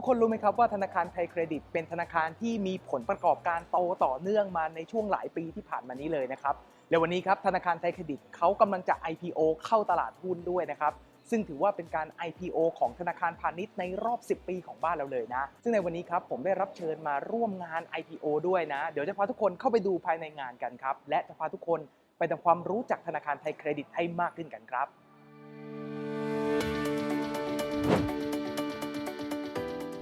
ทุกคนรู้ไหมครับว่าธนาคารไทยเครดิต เป็นธนาคารที่มีผลประกอบการโตต่อเนื่องมาในช่วงหลายปีที่ผ่านมานี้เลยนะครับและวันนี้ครับธนาคารไทยเครดิตเขากำลังจะ IPO เข้าตลาดหุ้นด้วยนะครับซึ่งถือว่าเป็นการ IPO ของธนาคารพาณิชย์ในรอบ 10 ปีของบ้านเราเลยนะ ซึ่งในวันนี้ครับผมได้รับเชิญมาร่วมงาน IPO ด้วยนะ เดี๋ยวจะพาทุกคนเข้าไปดูภายในงานกันครับ และจะพาทุกคนไปทำความรู้จักธนาคารไทยเครดิตให้มากขึ้นกันครับ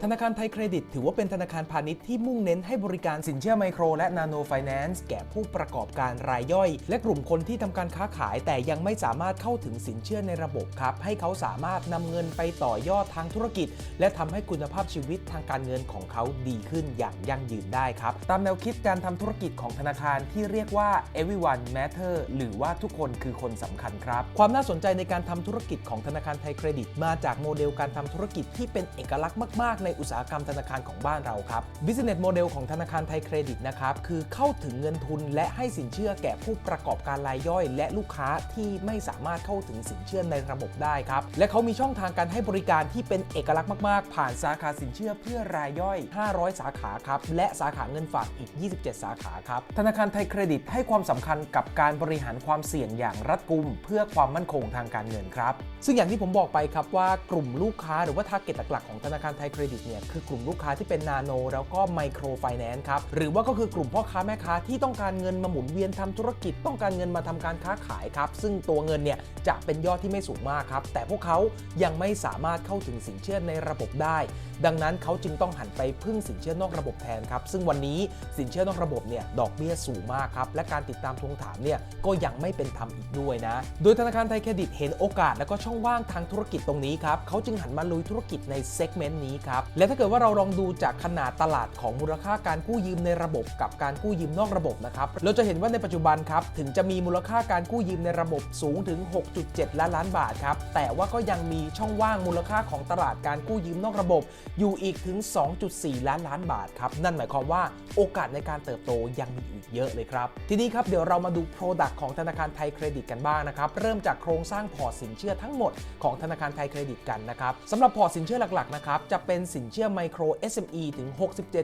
ธนาคารไทยเครดิต ถือว่าเป็นธนาคารพาณิชย์ที่มุ่งเน้นให้บริการสินเชื่อไมโครและนาโนไฟแนนซ์แก่ผู้ประกอบการรายย่อย และกลุ่มคนที่ทำการค้าขาย แต่ยังไม่สามารถเข้าถึงสินเชื่อในระบบครับ ให้เขาสามารถนำเงินไปต่อยอดทางธุรกิจ และทำให้คุณภาพชีวิตทางการเงินของเขาดีขึ้นอย่างยั่งยืนได้ครับ ตามแนวคิดการทำธุรกิจของธนาคารที่เรียกว่า everyone matter หรือว่าทุกคนคือคนสำคัญครับ ความน่าสนใจในการทำธุรกิจของธนาคารไทยเครดิต มาจากโมเดลการทำธุรกิจที่เป็นเอกลักษณ์มากๆในอุตสาหกรรมธนาคารของบ้านเราครับ Business Model ของธนาคารไทยเครดิตนะครับคือเข้าถึงเงินทุนและให้สินเชื่อแก่ผู้ประกอบการรายย่อย และลูกค้าที่ไม่สามารถเข้าถึงสินเชื่อในระบบได้ครับและเขามีช่องทางการให้บริการที่เป็นเอกลักษณ์มาก ๆ ผ่านสาขาสินเชื่อเพื่อรายย่อย 500 สาขาครับและสาขาเงินฝากอีก 27 สาขาครับธนาคารไทยเครดิตให้ความสำคัญกับการบริหารความเสี่ยงอย่างรัดกุม เพื่อความมั่นคงทางการเงินครับ ซึ่งอย่างที่ผมบอกไปครับว่ากลุ่มลูกค้าหรือว่าทาร์เก็ตหลักๆของธนาคารไทยเครดิตเนี่ยคือกลุ่มลูกค้าที่เป็นนาโน แล้วก็ไมโครไฟแนนซ์ครับ หรือว่าก็คือกลุ่มพ่อค้าแม่ค้าที่ต้องการเงินมาหมุนเวียนทำธุรกิจต้องการเงินมาทำการค้าขายครับ ซึ่งตัวเงินเนี่ยจะเป็นยอดที่ไม่สูงมากครับ แต่พวกเขายังไม่สามารถเข้าถึงสินเชื่อในระบบได้ ดังนั้นเขาจึงต้องหันไปพึ่งสินเชื่อนอกระบบแทนครับ ซึ่งวันนี้สินเชื่อนอกระบบเนี่ยดอกเบี้ยสูงมากครับและการติดตามทวงถามเนี่ยก็ยังไม่เป็นธรรมอีกด้วยนะ โดยธนาคารไทยเครดิตเห็นโอกาสและก็ช่องว่างทางธุรกิจตรงนี้ครับเขาจึงหันมาลุยธุรกิจในเซกเมนต์นี้ครับและถ้าเกิดว่าเราลองดูจากขนาดตลาดของมูลค่าการกู้ยืมในระบบกับการกู้ยืมนอกระบบนะครับเราจะเห็นว่าในปัจจุบันครับถึงจะมีมูลค่าการกู้ยืมในระบบสูงถึง 6.7 ล้านล้านบาทครับแต่ว่าก็ยังมีช่องว่างมูลค่าของตลาดการกู้ยืมนอกระบบ อยู่อีกถึง 2.4 ล้านล้านบาทครับนั่นหมายความว่าโอกาสในการเติบโตยังมีอีกเยอะเลยครับ ทีนี้ครับเดี๋ยวเรามาดู Product ของธนาคารไทยเครดิตกันบ้างนะครับเริ่มจากโครงสร้างพอร์ตสินเชื่อทั้งหมดของธนาคารไทยเครดิตกันนะครับสำหรับพอร์ตสินเชื่อหลักๆนะครับจะเป็นสินเชื่อไมโคร SME ถึง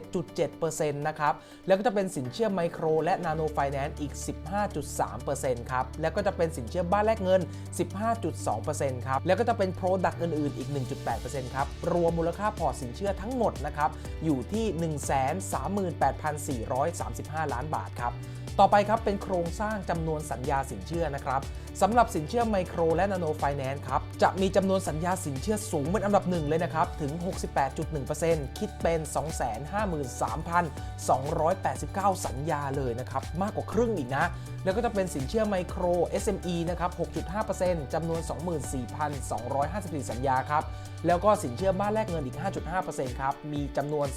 67.7%นะครับ แล้วก็จะเป็นสินเชื่อไมโครและนาโนไฟแนนซ์อีก 15.3%ครับ แล้วก็จะเป็นสินเชื่อบ้านแลกเงิน 15.2%ครับ แล้วก็จะเป็น Product อื่นๆ อีก 1.8%ครับ รวมมูลค่าพอร์ตสินเชื่อทั้งหมดนะครับ อยู่ที่ 138,435 ล้านบาทครับ ต่อไปครับเป็นโครงสร้างจำนวนสัญญาสินเชื่อนะครับสำหรับสินเชื่อไมโครและนาโนไฟแนนซ์ครับจะมีจำนวนสัญญาสินเชื่อสูงเป็นอันดับหนึ่งเลยนะครับถึง 68.1%คิดเป็น 253,289 สัญญาเลยนะครับมากกว่าครึ่งอีกนะ แล้วก็จะเป็นสินเชื่อไมโคร SME นะครับ 6.5%จำนวน 24,254 สัญญาครับแล้วก็สินเชื่อบ้านแลกเงินอีก 5.5%ครับมีจำนวน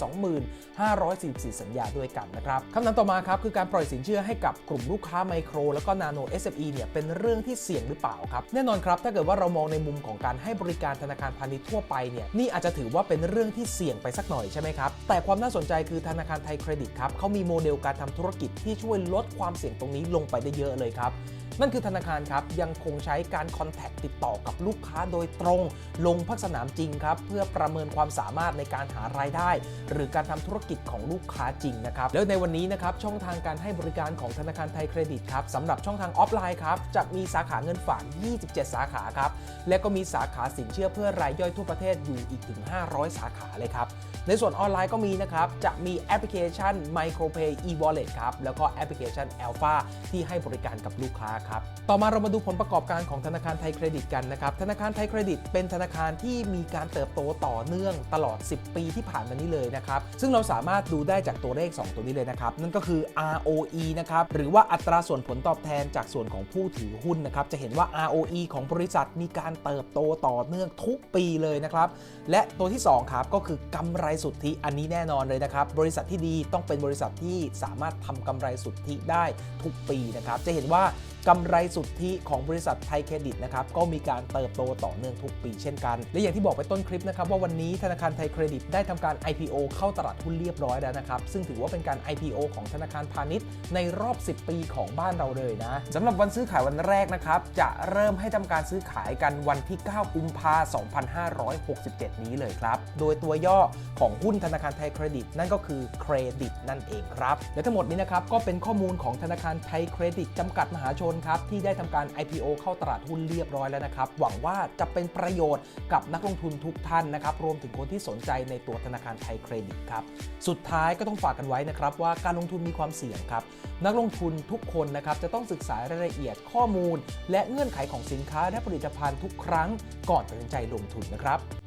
2,544 สัญญาด้วยกันนะครับคำถามต่อมาครับคือการปล่อยสินเชื่อให้กับกลุ่มลูกค้าไมโคร แล้วก็นาโน SME เนี่ยเป็นเรื่องที่เสี่ยงหรือเปล่าครับ แน่นอนครับถ้าเกิดว่าเรามองในมุมของการให้บริการธนาคารพาณิชย์ทั่วไปเนี่ยนี่อาจจะถือว่าเป็นเรื่องที่เสี่ยงไปสักหน่อยใช่ไหมครับแต่ความน่าสนใจคือธนาคารไทยเครดิตครับเขามีโมเดลการทำธุรกิจที่ช่วยลดความเสี่ยงตรงนี้ลงไปได้เยอะเลยครับนั่นคือธนาคารครับ ยังคงใช้การคอนแทคติดต่อกับลูกค้าโดยตรง ลงพักสนามจริงครับ เพื่อประเมินความสามารถในการหารายได้ หรือการทำธุรกิจของลูกค้าจริงนะครับ แล้วในวันนี้นะครับ ช่องทางการให้บริการของธนาคารไทยเครดิตครับสำหรับช่องทางออฟไลน์ครับจะมีสาขาเงินฝาก 27 สาขาครับ และก็มีสาขาสินเชื่อเพื่อรายย่อยทั่วประเทศอยู่อีกถึง 500 สาขาเลยครับ ในส่วนออนไลน์ก็มีนะครับ จะมีแอปพลิเคชัน MicroPay e-wallet ครับ แล้วก็แอปพลิเคชัน Alpha ที่ให้บริการกับลูกค้าครับ ต่อมาเรามาดูผลประกอบการของธนาคารไทยเครดิตกันนะครับ ธนาคารไทยเครดิต เป็นธนาคารที่มีการเติบโตต่อเนื่องตลอด 10 ปีที่ผ่านมานี้เลยนะครับ ซึ่งเราสามารถดูได้จากตัวเลข 2 ตัวนี้เลยนะครับ นั่นก็คือ ROE นะครับหรือว่าอัตราส่วนผลตอบแทนจากส่วนของผู้ถือหุ้นนะครับจะเห็นว่า ROE ของบริษัทมีการเติบโตต่อเนื่องทุกปีเลยนะครับและตัวที่2ครับก็คือกำไรสุทธิอันนี้แน่นอนเลยนะครับบริษัทที่ดีต้องเป็นบริษัทที่สามารถทำกำไรสุทธิได้ทุกปีนะครับจะเห็นว่า กำไรสุทธิของบริษัทไทยเครดิตนะครับก็มีการเติบโตต่อเนื่องทุกปีเช่นกัน และอย่างที่บอกไปต้นคลิปนะครับว่าวันนี้ธนาคารไทยเครดิตได้ทำการ IPO เข้าตลาดหุ้นเรียบร้อยแล้วนะครับ ซึ่งถือว่าเป็นการ IPO ของธนาคารพาณิชย์ในรอบ 10 ปีของบ้านเราเลยนะสำหรับวันซื้อขายวันแรกนะครับจะเริ่มให้ทำการซื้อขายกันวันที่ 9 กุมภาพันธ์2567 นี้เลยครับ โดยตัวย่อของหุ้นธนาคารไทยเครดิต นั่นก็คือเครดิตนั่นเองครับและทั้งหมดนี้นะครับก็เป็นข้อมูลของธนาคารไทยเครดิตจำกัดมหาชนครับที่ได้ทำการ IPO เข้าตลาดหุ้นเรียบร้อยแล้วนะครับ หวังว่าจะเป็นประโยชน์กับนักลงทุนทุกท่านนะครับ รวมถึงคนที่สนใจในตัวธนาคารไทยเครดิตครับ สุดท้ายก็ต้องฝากกันไว้นะครับว่าการลงทุนมีความเสี่ยงครับ นักลงทุนทุกคนนะครับจะต้องศึกษารายละเอียดข้อมูล และเงื่อนไขของสินค้าและผลิตภัณฑ์ทุกครั้งก่อนตัดสินใจลงทุนนะครับ